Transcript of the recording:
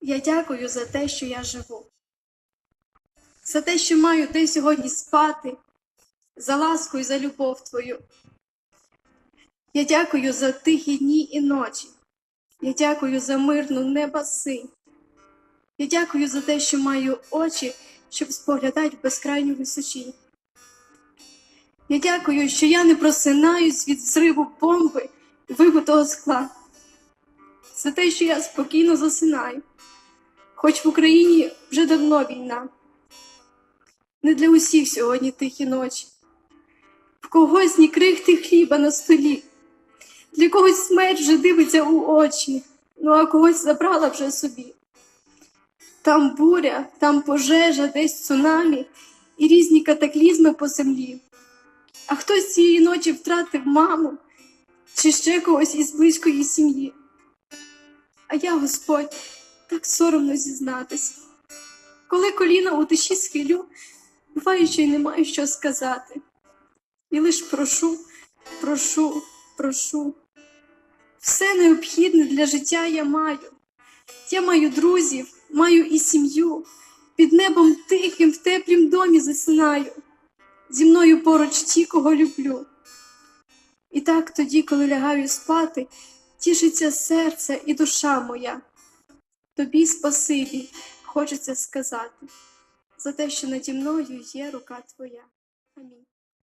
Я дякую за те, що я живу, за те, що маю де сьогодні спати, за ласку і за любов Твою. Я дякую за тихі дні і ночі. Я дякую за мирну неба синь. Я дякую за те, що маю очі, щоб споглядати в безкрайню височінь. Я дякую, що я не просинаюсь від зриву бомби вибитого скла. За те, що я спокійно засинаю, хоч в Україні вже давно війна. Не для усіх сьогодні тихі ночі. В когось ні крихти хліба на столі, для когось смерть вже дивиться у очі, ну а когось забрала вже собі. Там буря, там пожежа, десь цунамі і різні катаклізми по землі. А хтось цієї ночі втратив маму чи ще когось із близької сім'ї. А я, Господь, так соромно зізнатись. Коли коліна у тиші схилю, буває, що й не маю що сказати. І лиш прошу, прошу, прошу. Все необхідне для життя я маю. Я маю друзів, маю і сім'ю. Під небом тихим в теплім домі засинаю. Зі мною поруч ті, кого люблю. І так тоді, коли лягаю спати, тішиться серце і душа моя. Тобі спасибі, хочеться сказати, за те, що наді мною є рука твоя. Амінь.